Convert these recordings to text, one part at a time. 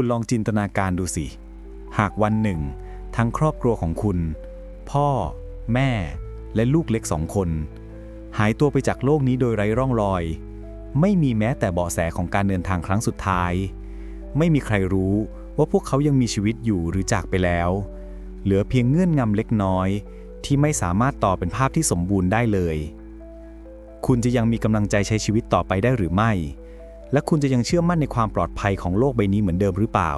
คุณลองจินตนาการดูสิ หากวันหนึ่ง ทั้งครอบครัวของคุณ พ่อ แม่ และลูกเล็กสองคน หายตัวไปจากโลกนี้โดยไร้ร่องรอย ไม่มีแม้แต่เบาะแสของการเดินทางครั้งสุดท้าย ไม่มีใครรู้ว่าพวกเขายังมีชีวิตอยู่หรือจากไปแล้ว เหลือเพียงเงื่อนงำเล็กน้อย ที่ไม่สามารถต่อเป็นภาพที่สมบูรณ์ได้เลย คุณจะยังมีกำลังใจใช้ชีวิตต่อไปได้หรือไม่ และคุณจะยังเชื่อมั่นในความปลอดภัยของโลกใบนี้เหมือนเดิมหรือเปล่า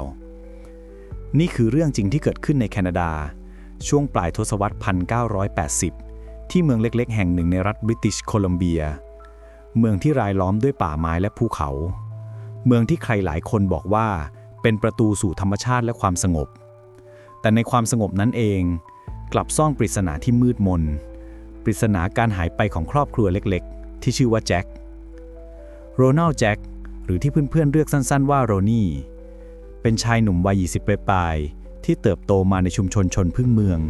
นี่คือเรื่องจริงที่เกิดขึ้นในแคนาดา ช่วงปลายทศวรรษ 1980 ที่เมืองเล็กๆ แห่งหนึ่งในรัฐบริติชโคลัมเบีย เมืองที่รายล้อมด้วยป่าไม้และภูเขา เมืองที่ใครหลายคนบอกว่าเป็นประตูสู่ธรรมชาติและความสงบ แต่ในความสงบนั้นเอง กลับซ่อนปริศนาที่มืดมน ปริศนาการหายไปของครอบครัวเล็กๆ ที่ชื่อว่าแจ็ค โรนัลแจ็ค รือที่เพื่อนๆเรียกสั้นๆว่าโรนี่ เป็นชายหนุ่มวัย 20 ปลายๆที่เติบโตมาในชุมชนชนพึ่งเมือง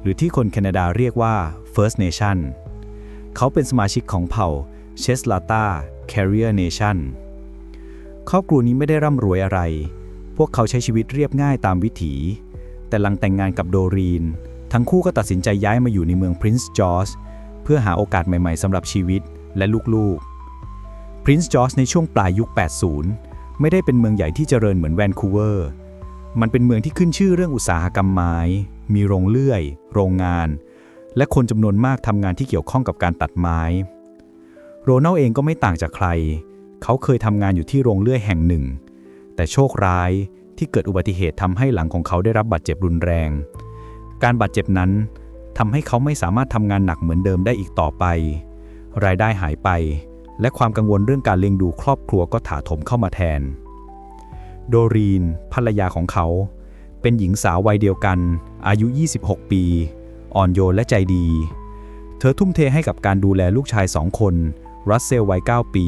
หรือที่คนแคนาดาเรียกว่า First Nation เขาเป็นสมาชิกของเผ่าเชสลาตา Carrier Nation ครอบครัวนี้ไม่ได้ร่ำรวยอะไร พวกเขาใช้ชีวิตเรียบง่ายตามวิถี แต่หลังแต่งงานกับโดรีน ทั้งคู่ก็ตัดสินใจย้ายมาอยู่ในเมืองพรินซ์จอร์จเพื่อหาโอกาสใหม่ๆสำหรับชีวิตและลูกๆ พรินซ์จอร์จในช่วงปลายยุค 80 ไม่ได้เป็นเมืองใหญ่ที่เจริญเหมือนแวนคูเวอร์ มันเป็นเมืองที่ขึ้นชื่อเรื่องอุตสาหกรรมไม้ มีโรงเลื่อย โรงงาน และคนจำนวนมากทำงานที่เกี่ยวข้องกับการตัดไม้ โรนัลเองก็ไม่ต่างจากใคร เขาเคยทำงานอยู่ที่โรงเลื่อยแห่งหนึ่ง แต่โชคร้ายที่เกิดอุบัติเหตุทำให้หลังของเขาได้รับบาดเจ็บรุนแรง การบาดเจ็บนั้นทำให้เขาไม่สามารถทำงานหนักเหมือนเดิมได้อีกต่อไป รายได้หายไป และความกังวลเรื่องการเลี้ยงดูครอบครัวก็ถาโถมเข้ามาแทน โดรีน ภรรยาของเขา เป็นหญิงสาววัยเดียวกัน อายุ 26 ปี อ่อนโยนและใจดี เธอทุ่มเทให้กับการดูแลลูกชายสองคน รัสเซลวัย 9 ปี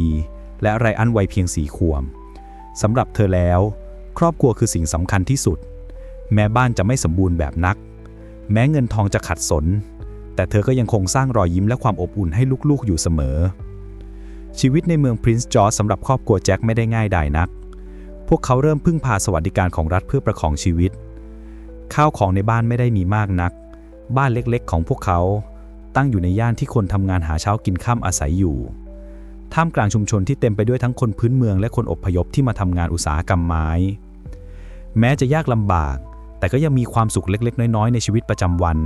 และไรอันวัยเพียงสี่ขวบสำหรับเธอแล้ว ครอบครัวคือสิ่งสำคัญที่สุด แม้บ้านจะไม่สมบูรณ์แบบนัก แม้เงินทองจะขัดสน แต่เธอก็ยังคงสร้างรอยยิ้มและความอบอุ่นให้ลูกๆอยู่เสมอ ชีวิตในเมืองพรินซ์จอร์จสำหรับครอบครัวแจ็คไม่ได้ง่ายดายนัก พวกเขาเริ่มพึ่งพาสวัสดิการของรัฐเพื่อประคองชีวิต ข้าวของในบ้านไม่ได้มีมากนัก บ้านเล็กๆ ของพวกเขาตั้งอยู่ในย่านที่คนทำงานหาเช้ากินข้ามอาศัยอยู่ ท่ามกลางชุมชนที่เต็มไปด้วยทั้งคนพื้นเมืองและคนอพยพที่มาทำงานอุตสาหกรรมไม้ แม้จะยากลำบาก แต่ก็ยังมีความสุขเล็กๆ น้อยๆ ในชีวิตประจำวัน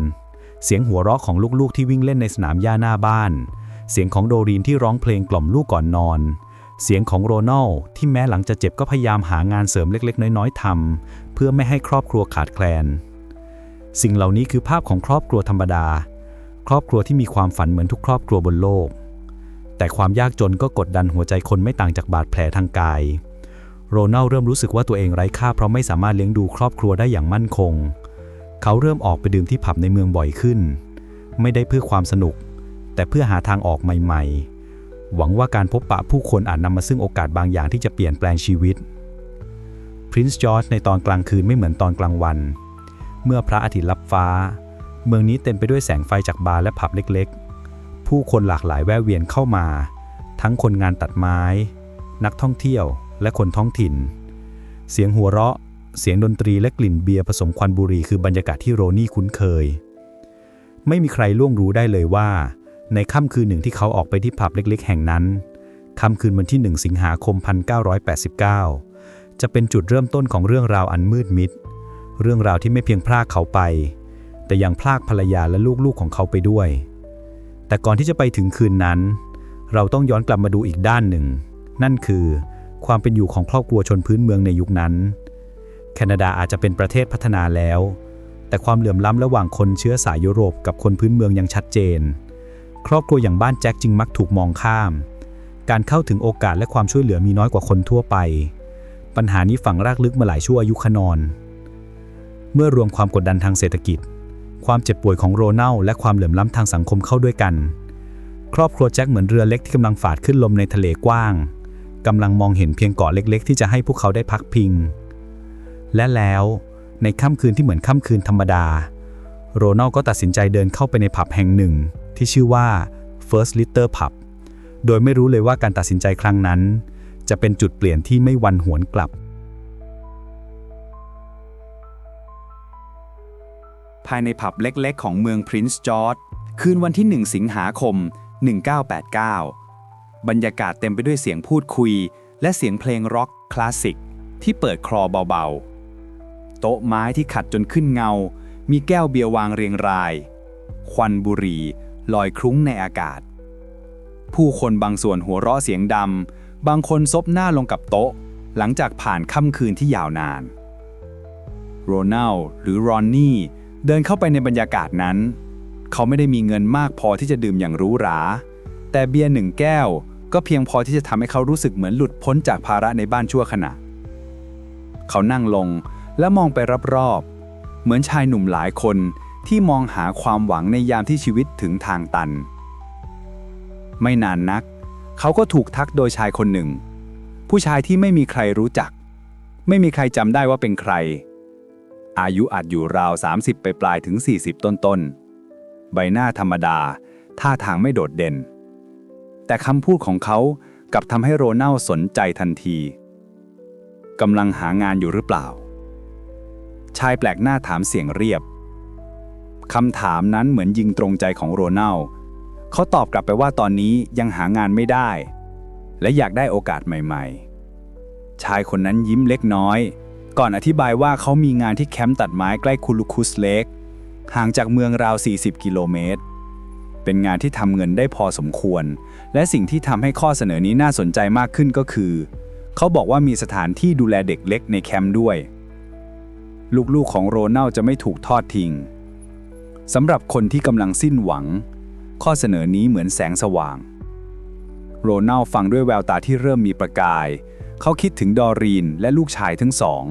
เสียงหัวเราะของลูกๆ ที่วิ่งเล่นในสนามหญ้าหน้าบ้าน เสียงของโดรีนที่ร้องเพลงกล่อมลูกก่อนนอน เสียงของโรนัลที่แม้หลังจะเจ็บก็พยายามหางานเสริมเล็กๆ น้อยๆทำเพื่อไม่ให้ครอบครัวขาดแคลน สิ่งเหล่านี้คือภาพของครอบครัวธรรมดา ครอบครัวที่มีความฝันเหมือนทุกครอบครัวบนโลก แต่ความยากจนก็กดดันหัวใจคนไม่ต่างจากบาดแผลทางกาย โรนัลเริ่มรู้สึกว่าตัวเองไร้ค่าเพราะไม่สามารถเลี้ยงดูครอบครัวได้อย่างมั่นคง เขาเริ่มออกไปดื่มที่ผับในเมืองบ่อยขึ้น ไม่ได้เพื่อความสนุก แต่เพื่อหาทางออกใหม่ ๆ หวังว่าการพบปะผู้คนอาจนำมาซึ่งโอกาสบางอย่างที่จะเปลี่ยนแปลงชีวิตพรินซ์จอร์จในตอนกลางคืนไม่เหมือนตอนกลางวัน เมื่อพระอาทิตย์ลับฟ้า เมืองนี้เต็มไปด้วยแสงไฟจากบาร์และผับเล็กๆ ผู้คนหลากหลายแวะเวียนเข้ามา ทั้งคนงานตัดไม้ นักท่องเที่ยว และคนท้องถิ่น เสียงหัวเราะ เสียงดนตรีและกลิ่นเบียร์ผสมควันบุหรี่คือบรรยากาศที่โรนี่คุ้นเคย ไม่มีใครล่วงรู้ได้เลยว่า ในค่ำคืนหนึ่งที่เขาออกไปที่ผับเล็กๆ แห่งนั้น ค่ำคืนวันที่ 1 สิงหาคม 1989 จะเป็นจุดเริ่มต้นของเรื่องราวอันมืดมิด เรื่องราวที่ไม่เพียงพรากเขาไป แต่ยังพรากภรรยาและลูกๆของเขาไปด้วย แต่ก่อนที่จะไปถึงคืนนั้น เราต้องย้อนกลับมาดูอีกด้านหนึ่ง นั่นคือ ความเป็นอยู่ของครอบครัวชนพื้นเมืองในยุคนั้น แคนาดาอาจจะเป็นประเทศพัฒนาแล้ว แต่ความเหลื่อมล้ำระหว่างคนเชื้อสายยุโรปกับคนพื้นเมืองยังชัดเจน ครอบครัวอย่างบ้านแจ็คจึงมักถูกมองข้าม การเข้าถึงโอกาสและความช่วยเหลือมีน้อยกว่าคนทั่วไป ปัญหานี้ฝังรากลึกมาหลายชั่วอายุขนอน เมื่อรวมความกดดันทางเศรษฐกิจ ความเจ็บป่วยของโรนัลและความเหลื่อมล้ำทางสังคมเข้าด้วยกัน ครอบครัวแจ็คเหมือนเรือเล็กที่กำลังฝาดขึ้นลมในทะเลกว้างกำลังมองเห็นเพียงเกาะเล็ก ๆ ที่จะให้พวกเขาได้พักพิง และแล้วในค่ำคืนที่เหมือนค่ำคืนธรรมดา โรนัลก็ตัดสินใจเดินเข้าไปในผับแห่งหนึ่ง ที่ชื่อว่า First Litter Pub โดยไม่รู้เลยว่าการตัดสินใจครั้งนั้น จะเป็นจุดเปลี่ยนที่ไม่วันหวนกลับ ภายในผับเล็กๆ ของเมืองพรินซ์จอร์ดคืนวันที่ 1 สิงหาคม 1989 บรรยากาศเต็มไปด้วยเสียงพูดคุย และเสียงเพลงร็อกคลาสสิกที่เปิดคลอเบาๆ โต๊ะไม้ที่ขัดจนขึ้นเงา มีแก้วเบียร์วางเรียงราย ควันบุหรี่ ลอยคลุ้งในอากาศ ผู้คนบางส่วนหัวเราะเสียงดำบางคนซบหน้าลงกับโต๊ะ หลังจากผ่านค่ำคืนที่ยาวนาน โรนัลหรือรอนนี่เดินเข้าไปในบรรยากาศนั้น เขาไม่ได้มีเงินมากพอที่จะดื่มอย่างรูหรา แต่เบียร์หนึ่งแก้วก็เพียงพอที่จะทำให้เขารู้สึกเหมือนหลุดพ้นจากภาระในบ้านชั่วขณะ เขานั่งลงและมองไปรอบๆ เหมือนชายหนุ่มหลายคน ที่มองหาความหวังในยามที่ชีวิตถึงทางตัน ไม่นานนัก เขาก็ถูกทักโดยชายคนหนึ่ง ผู้ชายที่ไม่มีใครรู้จัก ไม่มีใครจำได้ว่าเป็นใคร อายุอาจอยู่ราว 30 ไปปลายถึง 40 ต้นต้นๆใบหน้าธรรมดา ท่าทางไม่โดดเด่น แต่คำพูดของเขากลับทำให้โรนัลสนใจทันทีกำลังหางานอยู่หรือเปล่า ชายแปลกหน้าถามเสียงเรียบ คำถามนั้นเหมือนยิงตรงใจของโรนัลเขาตอบกลับไปว่าตอนนี้ยังหางานไม่ได้ และอยากได้โอกาสใหม่ๆ ชายคนนั้นยิ้มเล็กน้อย ก่อนอธิบายว่าเขามีงานที่แคมป์ตัดไม้ใกล้คูลูคุสเลกห่างจากเมืองราว 40 กิโลเมตร เป็นงานที่ทำเงินได้พอสมควร และสิ่งที่ทำให้ข้อเสนอนี้น่าสนใจมากขึ้นก็คือ เขาบอกว่ามีสถานที่ดูแลเด็กเล็กในแคมป์ด้วย ลูกๆของโรนัลจะไม่ถูกทอดทิ้ง สำหรับคนที่กำลังสิ้นหวัง ข้อเสนอนี้เหมือนแสงสว่าง โรนัลฟังด้วยแววตาที่เริ่มมีประกาย เขาคิดถึงดอรีนและลูกชายทั้งสอง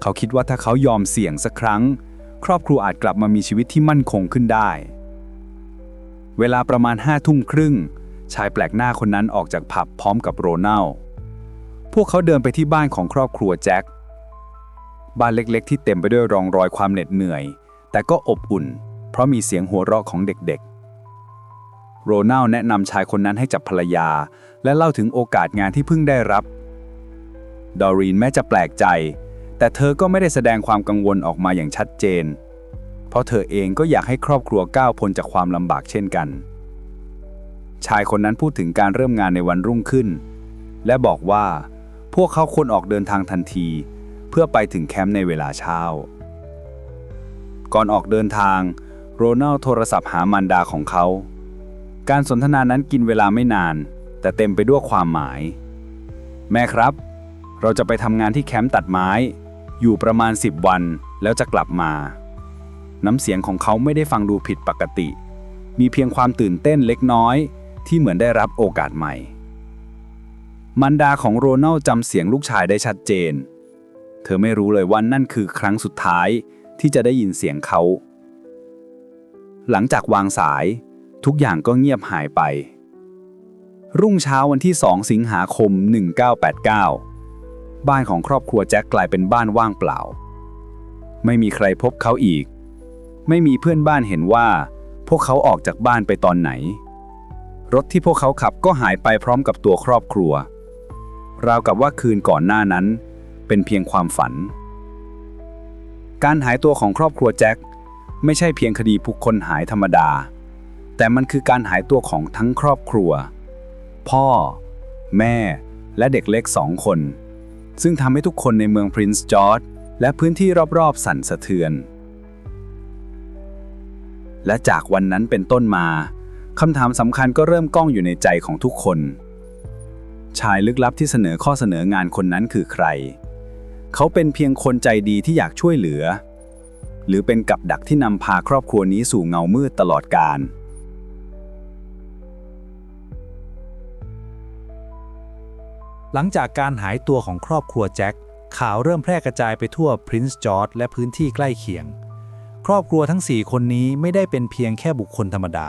เขาคิดว่าถ้าเขายอมเสี่ยงสักครั้ง ครอบครัวอาจกลับมามีชีวิตที่มั่นคงขึ้นได้ เวลาประมาณห้าทุ่มครึ่ง ชายแปลกหน้าคนนั้นออกจากผับพร้อมกับโรนัลพวกเขาเดินไปที่บ้านของครอบครัวแจ็ค บ้านเล็กๆ ที่เต็มไปด้วยรองรอยความเหน็ดเหนื่อย แต่ก็อบอุ่น ราะมีเสียงหัวเราะของเด็กๆ โรนัลแนะนำชายคนนั้นให้จับภรรยา และเล่าถึงโอกาสงานที่เพิ่งได้รับ ดอรีนแม้จะแปลกใจ แต่เธอก็ไม่ได้แสดงความกังวลออกมาอย่างชัดเจน เพราะเธอเองก็อยากให้ครอบครัวก้าวพ้นจากความลำบากเช่นกัน ชายคนนั้นพูดถึงการเริ่มงานในวันรุ่งขึ้น และบอกว่า พวกเขาควรออกเดินทางทันที เพื่อไปถึงแคมป์ในเวลาเช้าก่อนออกเดินทาง โรนัลโทรศัพท์หามารดาของเขา การสนทนานั้นกินเวลาไม่นาน แต่เต็มไปด้วยความหมาย แม่ครับ เราจะไปทำงานที่แคมป์ตัดไม้ อยู่ประมาณ 10 วันแล้วจะกลับมา น้ำเสียงของเขาไม่ได้ฟังดูผิดปกติ มีเพียงความตื่นเต้นเล็กน้อย ที่เหมือนได้รับโอกาสใหม่มันดาของโรนัลจำเสียงลูกชายได้ชัดเจน เธอไม่รู้เลยว่านั่นคือครั้งสุดท้ายที่จะได้ยินเสียงเขา หลังจากวางสาย ทุกอย่างก็เงียบหายไป รุ่งเช้าวันที่ 2 สิงหาคม 1989 บ้านของครอบครัวแจ็คกลายเป็นบ้านว่างเปล่า ไม่มีใครพบเขาอีก ไม่มีเพื่อนบ้านเห็นว่า พวกเขาออกจากบ้านไปตอนไหน รถที่พวกเขาขับก็หายไปพร้อมกับตัวครอบครัว ราวกับว่าคืนก่อนหน้านั้น เป็นเพียงความฝันการหายตัวของครอบครัวแจ็ค ไม่ใช่เพียงคดีผู้คนหายธรรมดา แต่มันคือการหายตัวของทั้งครอบครัว พ่อ แม่ และเด็กเล็กสองคน ซึ่งทำให้ทุกคนในเมืองพรินซ์จอร์จและพื้นที่รอบๆ สั่นสะเทือน และจากวันนั้นเป็นต้นมาคำถามสำคัญก็เริ่มก้องอยู่ในใจของทุกคน ชายลึกลับที่เสนอข้อเสนองานคนนั้นคือใคร เขาเป็นเพียงคนใจดีที่อยากช่วยเหลือ หรือเป็นกับดักที่นำพาครอบครัวนี้สู่เงามืดตลอดกาลหลังจากการหายตัวของครอบครัวแจ็คข่าวเริ่มแพร่กระจายไปทั่วพรินซ์จอร์จและพื้นที่ใกล้เคียง ครอบครัวทั้ง 4 คนนี้ไม่ได้เป็นเพียงแค่บุคคลธรรมดา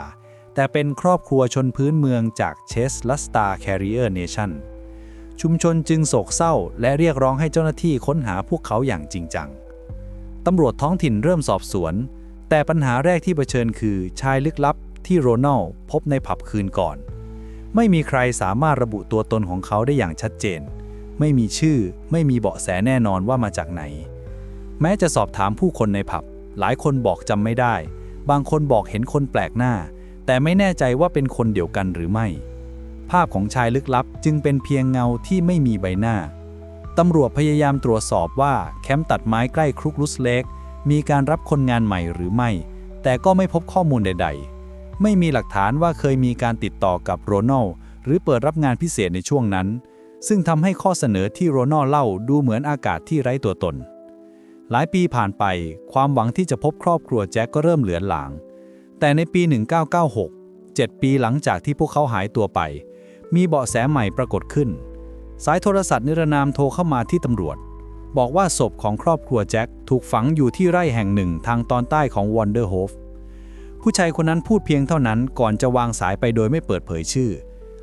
แต่เป็นครอบครัวชนพื้นเมืองจากเชสลัสตาแคริเออร์เนชั่นชุมชนจึงโศกเศร้าและเรียกร้องให้เจ้าหน้าที่ค้นหาพวกเขาอย่างจริงจัง ตำรวจท้องถิ่นเริ่มสอบสวน แต่ปัญหาแรกที่เผชิญคือชายลึกลับที่โรนัลพบในผับคืนก่อน ไม่มีใครสามารถระบุตัวตนของเขาได้อย่างชัดเจน ไม่มีชื่อ ไม่มีเบาะแสแน่นอนว่ามาจากไหน แม้จะสอบถามผู้คนในผับ หลายคนบอกจำไม่ได้ บางคนบอกเห็นคนแปลกหน้า แต่ไม่แน่ใจว่าเป็นคนเดียวกันหรือไม่ ภาพของชายลึกลับจึงเป็นเพียงเงาที่ไม่มีใบหน้า ตำรวจพยายามตรวจสอบว่าแคมป์ตัดไม้ใกล้ครุกลุสเลกมีการรับคนงานใหม่หรือไม่ แต่ก็ไม่พบข้อมูลใด ๆ ไม่มีหลักฐานว่าเคยมีการติดต่อกับโรนัลหรือเปิดรับงานพิเศษในช่วงนั้น ซึ่งทำให้ข้อเสนอที่โรนัลเล่าดูเหมือนอากาศที่ไร้ตัวตน หลายปีผ่านไป ความหวังที่จะพบครอบครัวแจ็คก็เริ่มเหลือนหลาง แต่ในปี 1996 7 ปีหลังจากที่พวกเขาหายตัวไป มีเบาะแสใหม่ปรากฏขึ้น สายโทรศัพท์นิรนามโทรเข้ามาที่ตำรวจ บอกว่าศพของครอบครัวแจ็คถูกฝังอยู่ที่ไร่แห่งหนึ่งทางตอนใต้ของวอนเดอร์โฮฟผู้ชายคนนั้นพูดเพียงเท่านั้นก่อนจะวางสายไปโดยไม่เปิดเผยชื่อ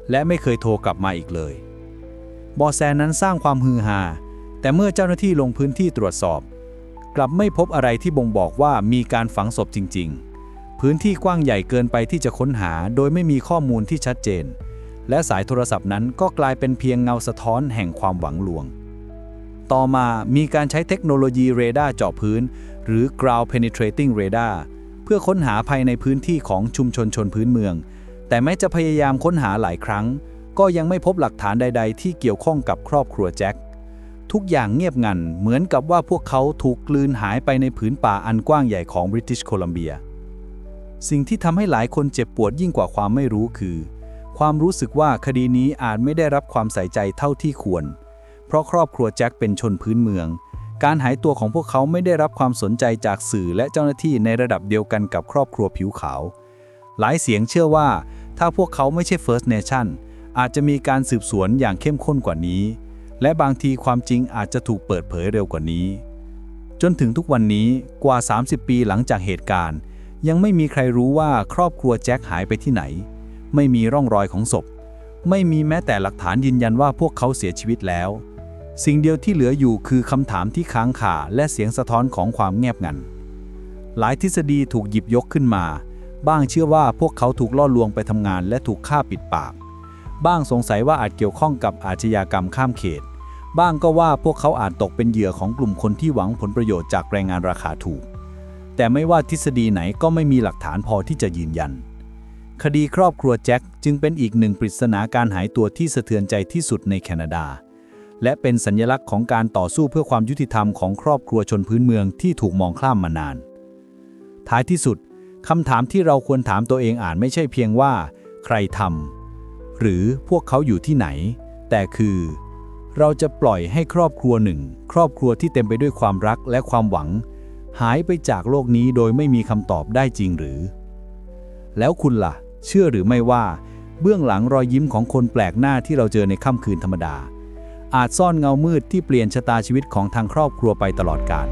และไม่เคยโทรกลับมาอีกเลยบาะแสนั้นสร้างความฮือฮาแต่เมื่อเจ้าหน้าที่ลงพื้นที่ตรวจสอบ กลับไม่พบอะไรที่บ่งบอกว่ามีการฝังศพจริง ๆ พื้นที่กว้างใหญ่เกินไปที่จะค้นหา โดยไม่มีข้อมูลที่ชัดเจน และสายโทรศัพท์นั้นก็กลายเป็นเพียงเงาสะท้อนแห่งความหวังลวง ต่อมามีการใช้เทคโนโลยีเรดาร์เจาะพื้น หรือ ground penetrating radar เพื่อค้นหาภายในพื้นที่ของชุมชนชนพื้นเมือง แต่แม้จะพยายามค้นหาหลายครั้ง ก็ยังไม่พบหลักฐานใด ๆ ที่เกี่ยวข้องกับครอบครัวแจ็คทุกอย่างเงียบงัน เหมือนกับว่าพวกเขาถูกกลืนหายไปในผืนป่าอันกว้างใหญ่ของบริติชโคลัมเบีย สิ่งที่ทำให้หลายคนเจ็บปวดยิ่งกว่าความไม่รู้คือ ความรู้สึกว่าคดีนี้อาจไม่ได้รับความใส่ใจเท่าที่ควร เพราะครอบครัวแจ็คเป็นชนพื้นเมือง การหายตัวของพวกเขาไม่ได้รับความสนใจจากสื่อและเจ้าหน้าที่ในระดับเดียวกันกับครอบครัวผิวขาว หลายเสียงเชื่อว่า ถ้าพวกเขาไม่ใช่ First Nation อาจจะมีการสืบสวนอย่างเข้มข้นกว่านี้ และบางทีความจริงอาจจะถูกเปิดเผยเร็วกว่านี้ จนถึงทุกวันนี้กว่า 30 ปีหลังจากเหตุการณ์ ยังไม่มีใครรู้ว่าครอบครัวแจ็คหายไปที่ไหน ไม่มีร่องรอยของศพ ไม่มีแม้แต่หลักฐานยืนยันว่าพวกเขาเสียชีวิตแล้ว สิ่งเดียวที่เหลืออยู่คือคำถามที่ค้างคาและเสียงสะท้อนของความเงียบงัน หลายทฤษฎีถูกหยิบยกขึ้นมา บ้างเชื่อว่าพวกเขาถูกล่อลวงไปทำงานและถูกฆ่าปิดปาก บ้างสงสัยว่าอาจเกี่ยวข้องกับอาชญากรรมข้ามเขต บ้างก็ว่าพวกเขาอาจตกเป็นเหยื่อของกลุ่มคนที่หวังผลประโยชน์จากแรงงานราคาถูก แต่ไม่ว่าทฤษฎีไหนก็ไม่มีหลักฐานพอที่จะยืนยัน คดีครอบครัวแจ็คจึงเป็นอีกหนึ่งปริศนาการหายตัวที่สะเทือนใจที่สุดในแคนาดา และเป็นสัญลักษณ์ของการต่อสู้เพื่อความยุติธรรมของครอบครัวชนพื้นเมืองที่ถูกมองข้ามมานาน ท้ายที่สุดคำถามที่เราควรถามตัวเองอ่านไม่ใช่เพียงว่า ใครทำหรือพวกเขาอยู่ที่ไหน แต่คือ เราจะปล่อยให้ครอบครัวหนึ่ง ครอบครัวที่เต็มไปด้วยความรักและความหวัง หายไปจากโลกนี้โดยไม่มีคำตอบได้จริงหรือ แล้วคุณล่ะ เชื่อหรือไม่ว่า เบื้องหลังรอยยิ้มของคนแปลกหน้าที่เราเจอในค่ำคืนธรรมดา อาจซ่อนเงามืดที่เปลี่ยนชะตาชีวิตของทางครอบครัวไปตลอดกาล